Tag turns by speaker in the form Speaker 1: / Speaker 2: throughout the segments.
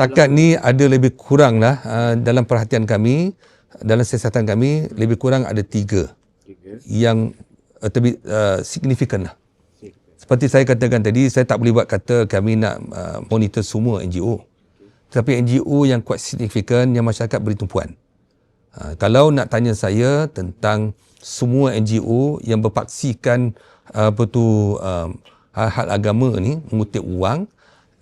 Speaker 1: Takat ni ada lebih kurang lah uh, dalam perhatian kami, dalam siasatan kami, lebih kurang ada tiga
Speaker 2: Tiga.
Speaker 1: yang uh, terbi, uh, signifikan lah. Seperti saya katakan tadi, saya tak boleh buat kata kami nak uh, monitor semua NGO. Tapi NGO yang kuat signifikan yang masyarakat beri tumpuan. Uh, kalau nak tanya saya tentang semua NGO yang berpaksikan uh, apa tu uh, hal-hal agama ni mengutip wang,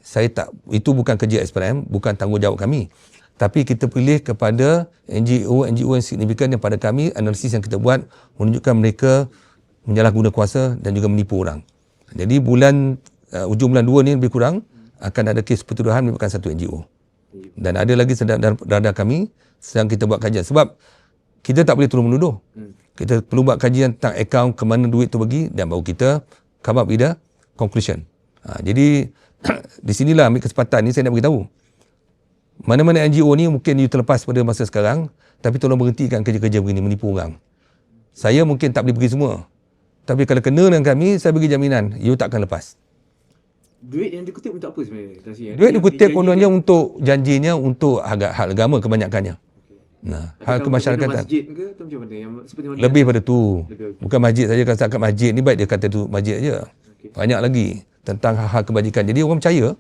Speaker 1: saya tak itu bukan kerja SPRM, bukan tanggungjawab kami. Tapi kita pilih kepada NGO NGO yang signifikan yang pada kami analisis yang kita buat menunjukkan mereka menyalahguna kuasa dan juga menipu orang. Jadi bulan uh, ujung bulan 2 ni lebih kurang akan ada kes pertuduhan melibatkan satu NGO. Dan ada lagi sedang radar kami sedang kita buat kajian sebab kita tak boleh terus menuduh. Kita perlu buat kajian tentang akaun ke mana duit tu pergi dan baru kita come up with a conclusion. Ha, jadi di sinilah ambil kesempatan ni saya nak beritahu. Mana-mana NGO ni mungkin you terlepas pada masa sekarang tapi tolong berhentikan kerja-kerja begini menipu orang. Saya mungkin tak boleh pergi semua. Tapi kalau kena dengan kami, saya bagi jaminan you tak akan lepas.
Speaker 2: Duit yang dikutip untuk apa sebenarnya? Tasi?
Speaker 1: Duit dikutip kononnya untuk janjinya untuk agak hal agama kebanyakannya. Nah, hal kemasyarakatan.
Speaker 2: Masjid ke atau macam mana? Yang seperti mana?
Speaker 1: Lebih pada tu.
Speaker 2: Lebih.
Speaker 1: Bukan masjid saja kalau setakat masjid ni baik dia kata tu masjid aja. Banyak lagi tentang hal-hal kebajikan. Jadi orang percaya